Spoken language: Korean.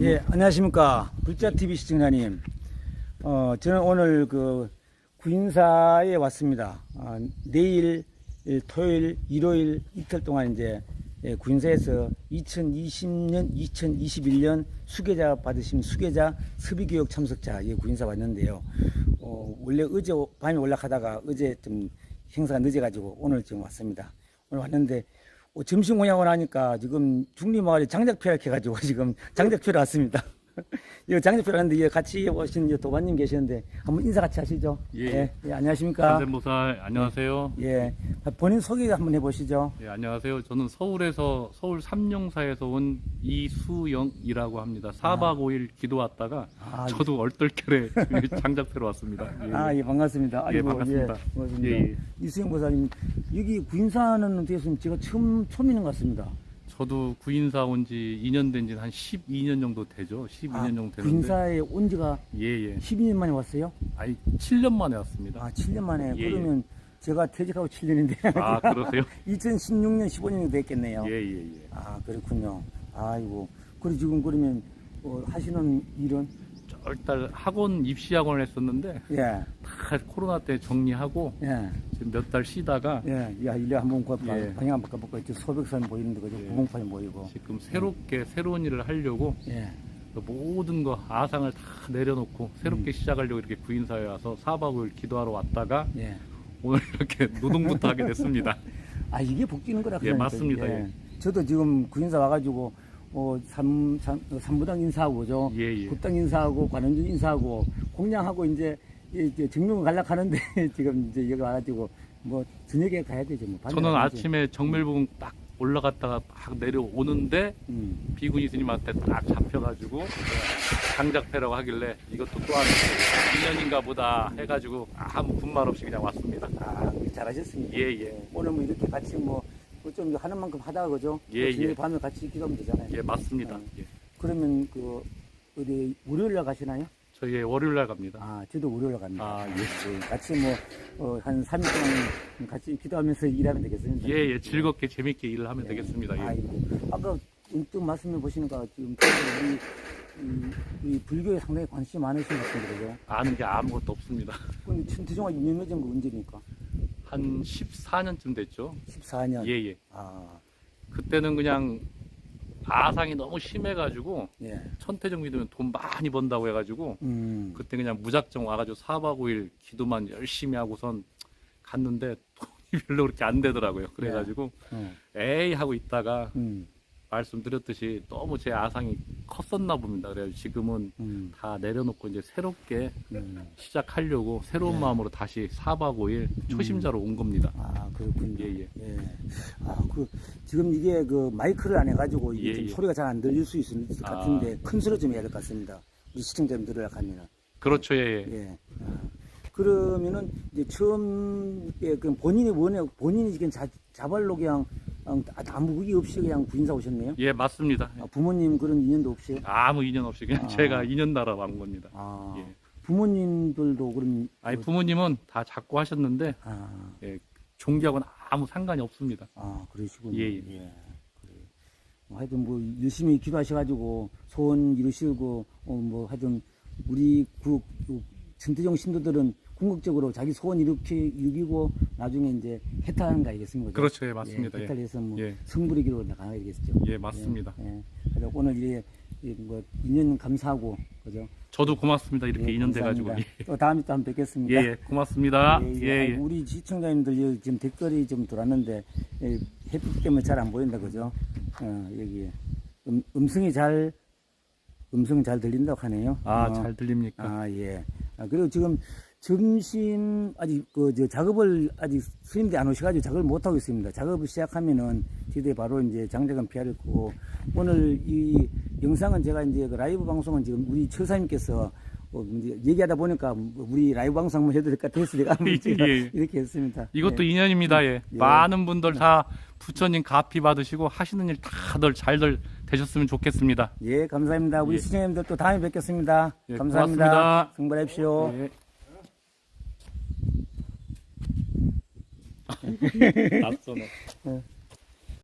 예, 안녕하십니까. 불자TV 시청자님. 어, 저는 오늘 그 구인사에 왔습니다. 아, 내일, 일, 토요일, 일요일 이틀 동안 이제 예, 구인사에서 2020년, 2021년 수계자 받으신 수계자 섭비교육 참석자 예, 구인사 왔는데요. 어, 원래 어제 밤에 올라가다가 어제 좀 행사가 늦어가지고 오늘 지금 왔습니다. 오늘 왔는데 어, 점심 공양을 하니까 지금 중리마을에 장작표를 해가지고 지금 장작표를 왔습니다. 하는데 이거 같이 오신 이 도반님 계시는데 한번 인사 같이 하시죠. 예. 예, 안녕하십니까. 산대모살 안녕하세요. 예, 본인 소개 한번 해보시죠. 예, 안녕하세요. 저는 서울에서 서울 삼룡사에서 온 이수영이라고 합니다. 4박 5일 기도 왔다가 아, 저도 얼떨결에 장작패로 왔습니다. 예, 아, 예, 반갑습니다. 예, 반갑습니다. 예, 반갑습니다. 예, 예. 이수영 보사님, 여기 구인사는 어떻게 했으면 제가 처음, 처음인 것 같습니다. 저도 구인사 온 지 2년 된지한 12년 정도 되죠. 12년 아, 정도 되는데. 구인사에 온 지가 예, 예. 12년 만에 왔어요? 아니 7년 만에 왔습니다. 아, 7년 만에. 예, 그러면 제가 퇴직하고 7년인데. 아, 그러세요? 2016년, 15년이 됐겠네요. 예, 예, 예. 아, 그렇군요. 아이고. 그리고 지금 그러면 어, 하시는 일은? 일단 학원 입시 학원을 했었는데 예, 다 코로나 때 정리하고 예, 지금 몇 달 쉬다가 예. 야, 일에 한번 그 예. 방향 한번 바꿔볼까? 저 소백산 보이는데, 그죠? 예. 구봉판이 보이고. 지금 새롭게 새로운 일을 하려고 예. 그 모든 거 아상을 다 내려놓고 음. 새롭게 시작하려고 이렇게 구인사에 와서 4박 5일 기도하러 왔다가 예. 오늘 이렇게 노동부터 하게 됐습니다. 아, 이게 복지는 거라. 예. 맞습니다. 예. 저도 지금 구인사 와가지고, 어, 삼, 삼, 어, 삼부당 인사하고, 그죠? 예, 예. 국당 인사하고, 관원준 인사하고, 공양하고, 이제, 이제 정명을 갈락하는데, 지금 이제 여기 와가지고, 뭐, 저녁에 가야 되죠. 뭐. 저는. 아침에 정밀 부분 딱 올라갔다가 막 내려오는데 음. 비구니 스님한테 딱 잡혀가지고 장작패라고 하길래 이것도 또한 인연인가 보다 해가지고 아무 군말 없이 그냥 왔습니다. 아, 잘하셨습니다. 예, 예. 오늘 뭐 이렇게 같이 뭐, 좀 하는 만큼 하다가, 그죠? 예, 또 저녁 예. 밤에 같이 기도하면 되잖아요. 예, 맞습니다. 음. 예. 그러면 그, 어디, 월요일 날 가시나요? 저희 월요일 날 갑니다. 아, 저도 월요일 갑니다. 아, 예. 예, 같이 뭐, 어, 한 3일 동안 같이 기도하면서 일하면 되겠습니다. 예, 예. 즐겁게 재밌게 일을 하면 되겠습니다. 예. 아이고, 아까 또 말씀해 보시니까 지금 우리, 이, 이 불교에 상당히 관심이 많으신 것 같은데, 그죠? 아는 게 아무것도 없습니다. 근데 천태종가 유명해진 거 언제입니까? 한 14년쯤 됐죠. 14년. 예, 예. 아, 그때는 그냥 아상이 너무 심해가지고 예. 천태정 믿으면 돈 많이 번다고 해가지고 음. 그때 그냥 무작정 와가지고 4박 5일 기도만 열심히 하고선 갔는데 돈이 별로 그렇게 안 되더라고요. 그래가지고 어, 에이 하고 있다가 음. 말씀드렸듯이 너무 제 아상이 컸었나 봅니다. 그래서 지금은 음. 다 내려놓고 이제 새롭게 음. 시작하려고 새로운 네. 마음으로 다시 4박 5일 초심자로 온 겁니다. 아, 그렇군요. 예, 예. 아, 그, 지금 이게 그 마이크를 안 해가지고 이게 예, 좀 예. 소리가 잘 안 들릴 수 있을 것 아. 같은데 큰 소리 좀 해야 될 것 같습니다. 우리 시청자님 들으려 하면. 그렇죠, 예, 예. 예. 아, 그러면은 이제 처음에 그 본인이 원해 본인이 지금 자, 자발로 그냥 어, 아무 그게 없이 그냥 구인사 오셨네요. 예, 맞습니다. 아, 부모님 그런 인연도 없이. 아무 인연 없이 그냥 아. 제가 인연 나라 왕 겁니다. 아, 예. 부모님들도 그런. 아니 그- 부모님은 다 잡고 하셨는데 아, 예, 종교하고는 아무 상관이 없습니다. 아, 그러시군요. 예, 예. 그래요. 뭐 하여튼 뭐 열심히 기도하셔가지고 소원 이루시고 어, 뭐 하여튼 우리 그, 그 전태종 신도들은 궁극적으로 자기 소원 이렇게 이루고 나중에 이제 해탈하는 거 아니겠습니까? 그렇죠, 예, 맞습니다. 예, 예. 해탈해서 뭐 예. 성불의 길로 나가야 되겠죠. 예, 맞습니다. 예, 예. 그래서 오늘 이뭐 인연 감사하고 그죠? 저도 고맙습니다. 이렇게 예, 인연 돼가지고. 예, 또 다음에 또 한번 뵙겠습니다. 예, 예, 고맙습니다. 예, 예, 예. 예. 우리 시청자님들 지금 댓글이 좀 들어왔는데 예, 햇빛 때문에 잘 안 보인다 그죠? 어, 여기 음, 음성이 잘 음성 잘 들린다고 하네요. 아, 어, 잘 들립니까? 아 예. 아, 그리고 지금 점심 아직 그 저 작업을 아직 스님들이 안 오셔가지고 작업을 못 하고 있습니다. 작업을 시작하면은 저희들이 바로 이제 장작은 피하를 끄고 오늘 이 영상은 제가 이제 그 라이브 방송은 지금 우리 처사님께서 어, 이제 얘기하다 보니까 우리 라이브 방송 한번 것 같아서 제가 한번 제가 예. 이렇게 했습니다. 이것도 예. 인연입니다. 예. 예. 많은 분들 다 부처님 가피 받으시고 하시는 일 다들 잘들 되셨으면 좋겠습니다. 예, 감사합니다. 우리 예. 시청자님들 또 다음에 뵙겠습니다. 예, 감사합니다. 고맙습니다. 승부하십시오. 예. 낯서네.